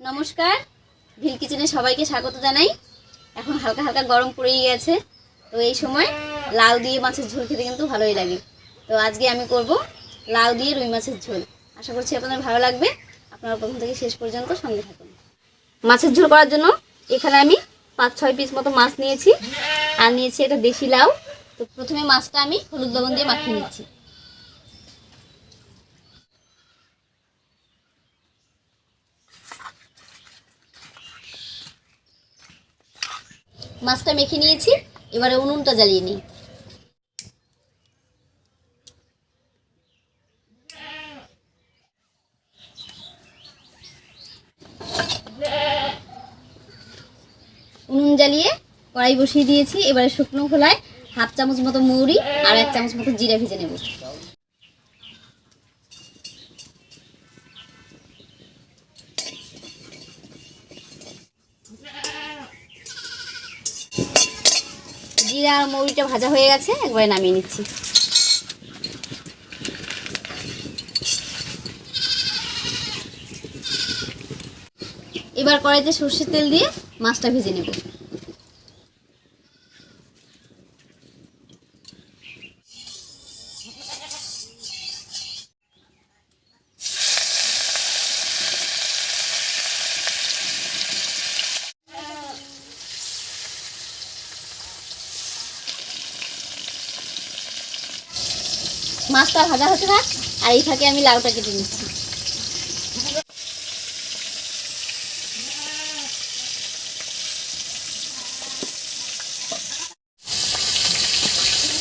নমস্কার। ভিল কিচেনে সবাইকে স্বাগত জানাই। এখন হালকা হালকা গরম পড়েই গেছে। তো এই সময় লাউ দিয়ে মাছের ঝোল খেতে কিন্তু ভালোই লাগে। তো আজকে আমি করব লাউ দিয়ে রুই মাছের ঝোল। আশা করছি আপনাদের ভালো লাগবে। আপনারা প্রথম থেকে শেষ পর্যন্ত সঙ্গে থাকুন। মাছের ঝোল করার জন্য এখানে আমি পাঁচ, ছয় পিস মতো মাছ নিয়েছি। আর নিয়েছি এটা দেশি লাউ। তো প্রথমে মাছটা আমি হলুদ লবণ দিয়ে মাখিয়ে নিচ্ছি। মাছটা মেখে নিয়েছি, এবারে উনুনটা জ্বালিয়ে নিই। উনুন জ্বালিয়ে কড়াই বসিয়ে দিয়েছি, এবারে শুকনো খোলায় হাফ চামচ মতো মৌরি আর এক চামচ মতো জিরা ভেজে নেব। জিরা আর মৌরিটা ভাজা হয়ে গেছে, একবারে নামিয়ে নিচ্ছি। এবার কড়াইতে সর্ষের তেল দিয়ে মাছটা ভেজে নেব। মাছটা ভাজা হতে থাক, আর এই ফাঁকে আমি লাউটা কেটে নিচ্ছি।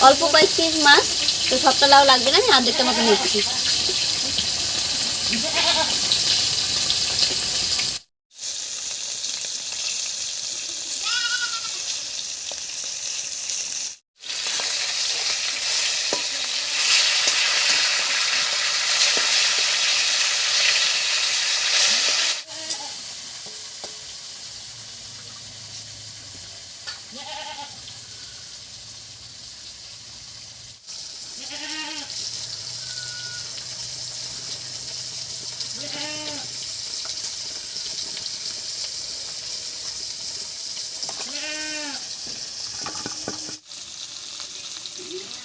অল্প কয়েক পিস মাছ, তো সবটা লাউ লাগবে না, আমি আর্ধেকটা মতো নিচ্ছি Yeah.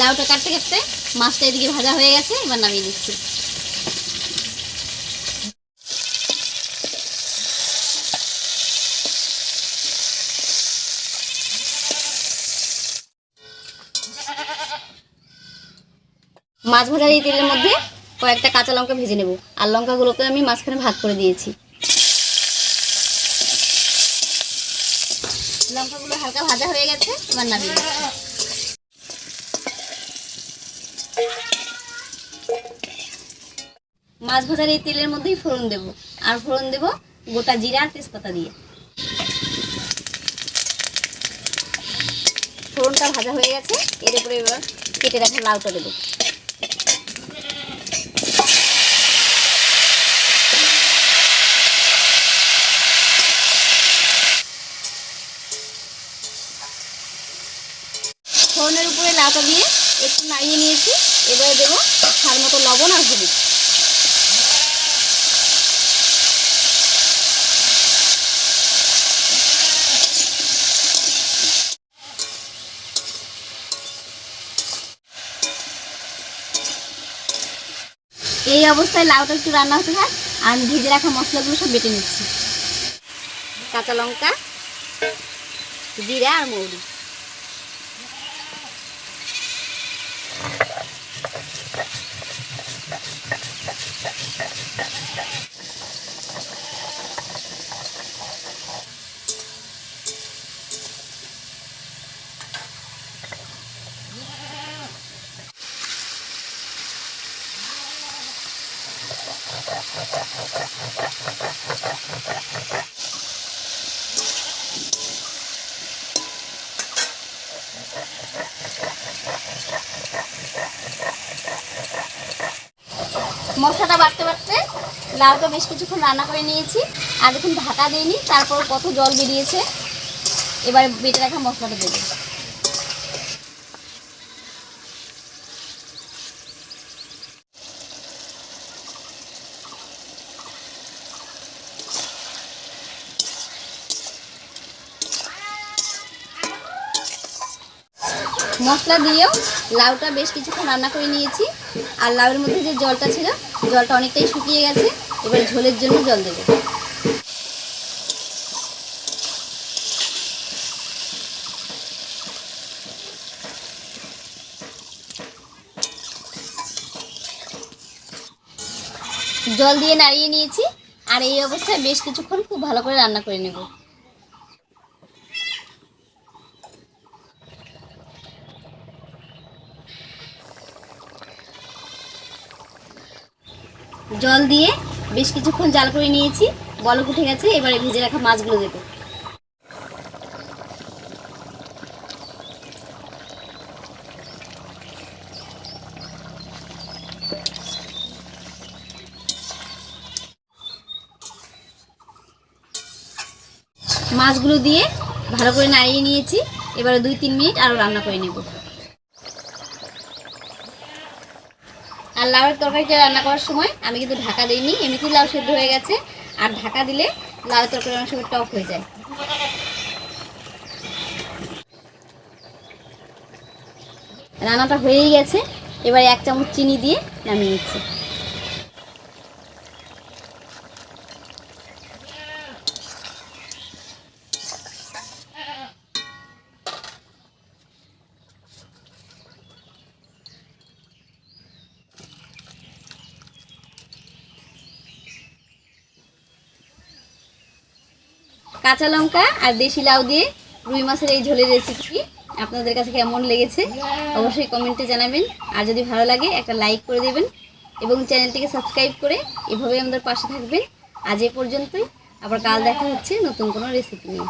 লাউটা কাটতে কাটতে মাছটা এদিকে ভাজা হয়ে গেছে, এবার নামিয়ে দিচ্ছি মাছ ভাজার এই তেলের মধ্যে কয়েকটা কাঁচা লঙ্কা ভেজে নেব। আর লঙ্কাগুলোকে আমি মাঝখানে ভাগ করে দিয়েছি। লঙ্কাগুলো হালকা ভাজা হয়ে গেছে, এবার নামিয়ে মাছ ভাজার এই তেলের মধ্যেই ফোড়ন দেব। আর ফোড়ন দেব গোটা জিরা আর তেজপাতা দিয়ে। ফোড়নটা ভাজা হয়ে গেছে, এর উপরে এবার কেটে রাখা লাউটা দেবো। ফোড়নের উপরে লাউটা দিয়ে একটু নাড়িয়ে নিয়েছি, এবারে দেবো স্বাদ মতো লবণ আর হলুদ। এই অবস্থায় লাউটা একটু রান্না হতে থাক আর আমি ভেজে রাখা মশলাগুলো সব বেটে নিচ্ছি। কাঁচা লঙ্কা, জিরা আর মৌরি। মশলাটা বাড়তে বাড়তে লাউটা বেশ কিছুক্ষণ রান্না করে নিয়েছি। আর দেখুন ঢাকা দিইনি তারপর কত জল বেরিয়েছে, এবার বেটে রাখা মশলাটা দেবো মশলা দিয়েও লাউটা বেশ কিছুক্ষণ রান্না করে নিয়েছি। আর লাউয়ের মধ্যে যে জলটা ছিল, জলটা অনেকটাই শুকিয়ে গেছে। এবার ঝোলের জন্য জল দেবো। জল দিয়ে নাড়িয়ে নিয়েছি। আর এই অবস্থায় বেশ কিছুক্ষণ খুব ভালো করে রান্না করে নেব। জল দিয়ে বেশ কিছুক্ষণ জাল করে নিয়েছি। বলক উঠে গেছে, এবারে ভেজে রাখা মাছগুলো দেবো। মাছগুলো দিয়ে ভালো করে নাড়িয়ে নিয়েছি। এবারে দুই তিন মিনিট আরও রান্না করে নেব। আর লাউয়ের তরকারিটা রান্না করার সময় আমি কিন্তু ঢাকা দিইনি, এমনিতেই লাউ সেদ্ধ হয়ে গেছে। আর ঢাকা দিলে লাউয়ের তরকারি অনেক সময় টক হয়ে যায়। রান্নাটা হয়েই গেছে। এবার এক চামচ চিনি দিয়ে নামিয়ে নিচ্ছি। কাঁচা লঙ্কা আর দেশি লাউ দিয়ে রুই মাছের এই ঝোলের রেসিপি আপনাদের কাছে কেমন লেগেছে অবশ্যই কমেন্টে জানাবেন। আর যদি ভালো লাগে, একটা লাইক করে দেবেন এবং চ্যানেলটিকে সাবস্ক্রাইব করে এভাবেই আমাদের পাশে থাকবেন। আজ এ পর্যন্তই। আবার কাল দেখা হচ্ছে নতুন কোনো রেসিপি নিয়ে।